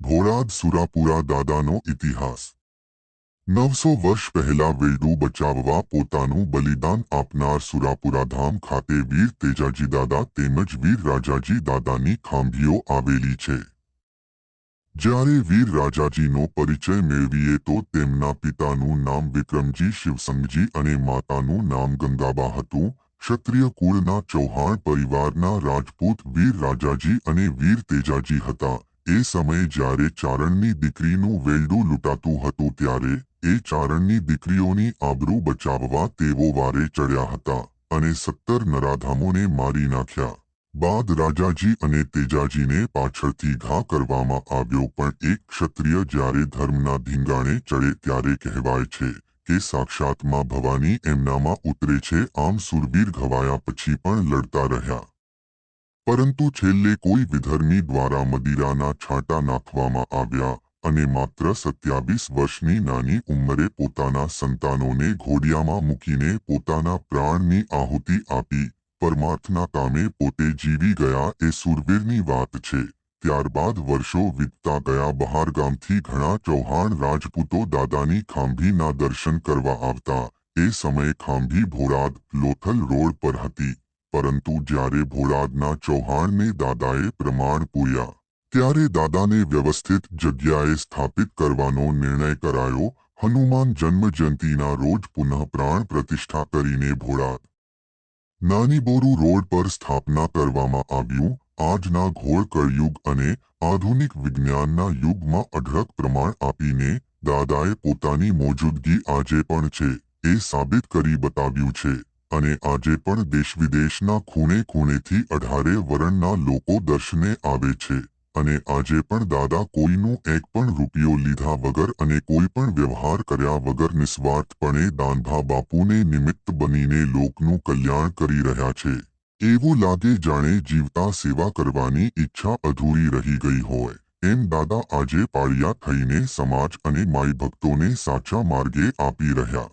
ભોળાદ સુરાપુરા દાદાનો ઇતિહાસ. નવસો વર્ષ પહેલા વેડું બચાવવા પોતાનું બલિદાન આપનાર સુરાપુરા ધામ ખાતે વીર તેજાજી દાદા તેમજ વીર રાજાજી દાદાની ખાંભીઓ આવેલી છે. જ્યારે વીર રાજાજીનો પરિચય મેળવીએ તો તેમના પિતાનું નામ વિક્રમજી, શિવસંગજી અને માતાનું નામ ગંગાબા હતું. ક્ષત્રિય કુળના ચૌહાણ પરિવારના રાજપૂત વીર રાજાજી અને વીર તેજાજી હતા. એ સમયે જ્યારે ચારણની દીકરીનું વેલડું લૂંટાતું હતું ત્યારે એ ચારણની દીકરીઓની આબરૂ બચાવવા તેઓ વારે ચડ્યા હતા અને સત્તર નરાધામોને મારી નાખ્યા. બાદ રાજાજી અને તેજાજીને પાછળથી ઘા કરવામાં આવ્યો, પણ એક ક્ષત્રિય જ્યારે ધર્મના ધીંગાણે ચડે ત્યારે કહેવાય છે કે સાક્ષાતમાં ભવાની એમનામાં ઉતરે છે. આમ સુરવીર ઘવાયા પછી પણ લડતા રહ્યા. પરંતુ છેલ્લે કોઈ વિધર્મી દ્વારા મદિરાના છાંટા નાખવામાં આવ્યા અને માત્ર સત્યાવીસ વર્ષની નાની ઉંમરે પોતાના સંતાનોને ઘોડિયામાં મૂકીને પોતાના પ્રાણની આહુતિ આપી, પરમાર્થના કામે પોતે જીવી ગયા એ સુરવીરની વાત છે. ત્યારબાદ વર્ષો વીતતા ગયા બહારગામથી ઘણા ચૌહાણ રાજપૂતો દાદાની ખાંભીના દર્શન કરવા આવતા. એ સમયે ખાંભી ભોળાદ લોથલ રોડ પર હતી. પરંતુ જ્યારે ભોળાદના ચૌહાણને દાદાએ પ્રમાણ પૂર્યા, ત્યારે દાદાને વ્યવસ્થિત જગ્યાએ સ્થાપિત કરવાનો નિર્ણય કરાયો. હનુમાન જન્મ જયંતિના રોજ પુનઃ પ્રાણ પ્રતિષ્ઠા કરીને ભોળાદ નાની બોરુ રોડ પર સ્થાપના કરવામાં આવ્યું. આજના ઘોળ કળયુગ અને આધુનિક વિજ્ઞાનના યુગમાં અઢળક પ્રમાણ આપીને દાદાએ પોતાની મોજૂદગી આજે પણ છે, એ સાબિત કરી બતાવ્યું છે. અને આજે પણ દેશ વિદેશના ખૂણે ખૂણેથી અઢારે વરણના લોકો દર્શને આવે છે. અને આજે પણ દાદા કોઈનું એક પણ રૂપિયો લીધા વગર અને કોઈ પણ વ્યવહાર કર્યા વગર નિસ્વાર્થપણે દાનભા બાપુને નિમિત્ત બનીને લોકનું કલ્યાણ કરી રહ્યા છે. એવું લાગે જાણે જીવતા સેવા કરવાની ઈચ્છા અધૂરી રહી ગઈ હોય. એમ દાદા આજે પાળિયા થઈને સમાજ અને માઈ ભક્તોને સાચા માર્ગે આપી રહ્યા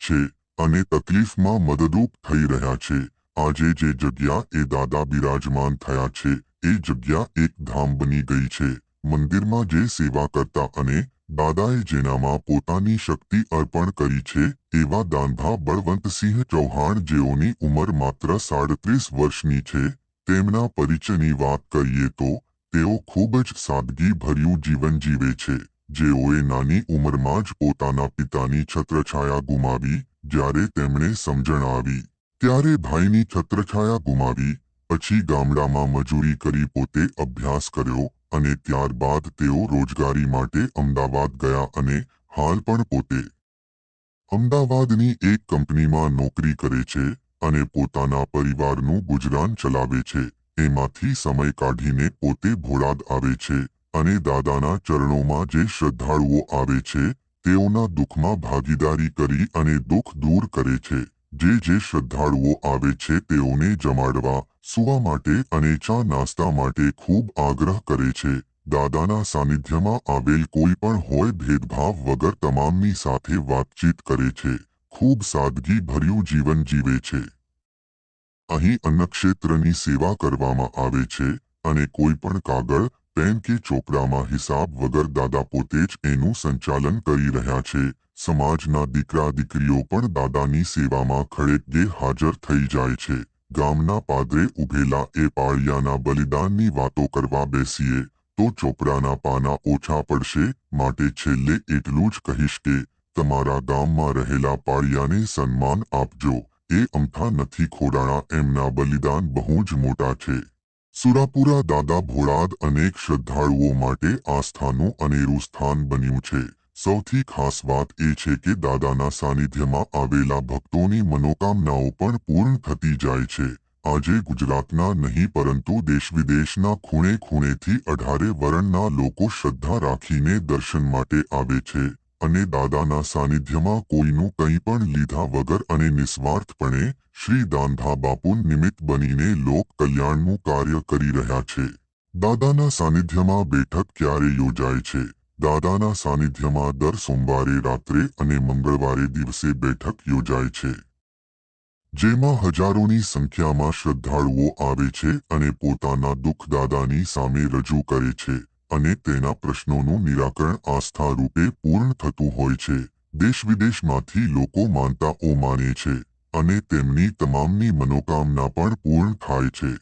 છે. અને તકલીફમાં મદદરૂપ થઈ રહ્યા છે. આજે જે જગ્યા એ દાદા બિરાજમાન થયા છે, એ જગ્યા એક ધામ બની ગઈ છે. મંદિરમાં જે સેવા કરતા અને દાદાએ જેનામાં પોતાની શક્તિ અર્પણ કરી છે, એવા દાંધા બળવંતસિંહ ચૌહાણ જેઓની ઉંમર માત્ર સાડત્રીસ વર્ષની છે, તેમના પરિચયની વાત કરીએ તો, તેઓ ખૂબ જ સાદગી ભર્યું જીવન જીવે છે. જેઓએ નાની ઉંમરમાં જ પોતાના પિતાની છત્રછાયા ગુમાવી જ્યારે તેમણે સમજણ આવી ત્યારે ભાઈની છત્રછાયા ગુમાવી, પછી ગામડામાં મજૂરી કરી પોતે અભ્યાસ કર્યો અને ત્યારબાદ તેઓ રોજગારી માટે અમદાવાદ ગયા અને હાલ પણ પોતે અમદાવાદની એક કંપનીમાં નોકરી કરે છે અને પોતાના પરિવારનું ગુજરાન ચલાવે છે. એમાંથી સમય કાઢીને પોતે ભોળાદ આવે છે અને દાદાના ચરણોમાં જે શ્રદ્ધાળુઓ આવે છે તેઓના દુઃખમાં ભાગીદારી કરી અને દુઃખ દૂર કરે છે. જે જે શ્રદ્ધાળુઓ આવે છે તેઓને જમાડવા, સુવા માટે અને ચા નાસ્તા માટે ખૂબ આગ્રહ કરે છે. દાદાના સાનિધ્યમાં આવેલ કોઈ પણ હોય ભેદભાવ વગર તમામની સાથે વાતચીત કરે છે. ખૂબ સાદગી ભર્યું જીવન જીવે છે. અહીં અન્નક્ષેત્રની સેવા કરવામાં આવે છે અને કોઈ પણ કાગળ પેન કે ચોપડામાં હિસાબ વગર દાદા પોતે જ એનું સંચાલન કરી રહ્યા છે. સમાજના દીકરા દીકરીઓ પણ દાદાની સેવામાં ખડેગે હાજર થઈ જાય છે. ગામના પાદરે ઉભેલા એ પાળિયાના બલિદાનની વાતો કરવા બેસીએ તો ચોપડાના પાના ઓછા પડશે માટે છેલ્લે એટલું જ કહીશ કે તમારા ગામમાં રહેલા પાળિયાને સન્માન આપજો. એ અમથા નથી ખોડાણા એમના બલિદાન બહુ જ મોટા છે. સુરાપુરા દાદા ભોળાદ અનેક શ્રદ્ધાળુઓ માટે આસ્થાનું અનેરું સ્થાન બન્યું છે. સૌથી ખાસ વાત એ છે કે દાદાના સાનિધ્યમાં આવેલા ભક્તોની મનોકામનાઓ પણ પૂર્ણ થતી જાય છે. આજે ગુજરાતના નહીં પરંતુ દેશ વિદેશના ખૂણે ખૂણેથી અઢારે વરણના લોકો શ્રદ્ધા રાખીને દર્શન માટે આવે છે. અને દાદાના સાનિધ્યમાં કોઈનું કંઈ પણ લીધા વગર અને નિસ્વાર્થપણે શ્રી દાંધા બાપુ નિમિત્ત બનીને લોક કલ્યાણનું કાર્ય કરી રહ્યા છે. દાદાના સાનિધ્યમાં બેઠક ક્યારે યોજાય છે? દાદાના સાનિધ્યમાં દર સોમવારે રાત્રે અને મંગળવારે દિવસે બેઠક યોજાય છે. જેમાં હજારોની સંખ્યામાં શ્રદ્ધાળુઓ આવે છે અને પોતાના દુઃખ દાદાની સામે રજૂ કરે છે. અને તેના પ્રશ્નોનું નિરાકરણ આસ્થા રૂપે પૂર્ણ થતું હોય છે. દેશ વિદેશમાંથી લોકો માનતાઓ માને છે અને તેમની તમામની મનોકામના પણ પૂર્ણ થાય છે.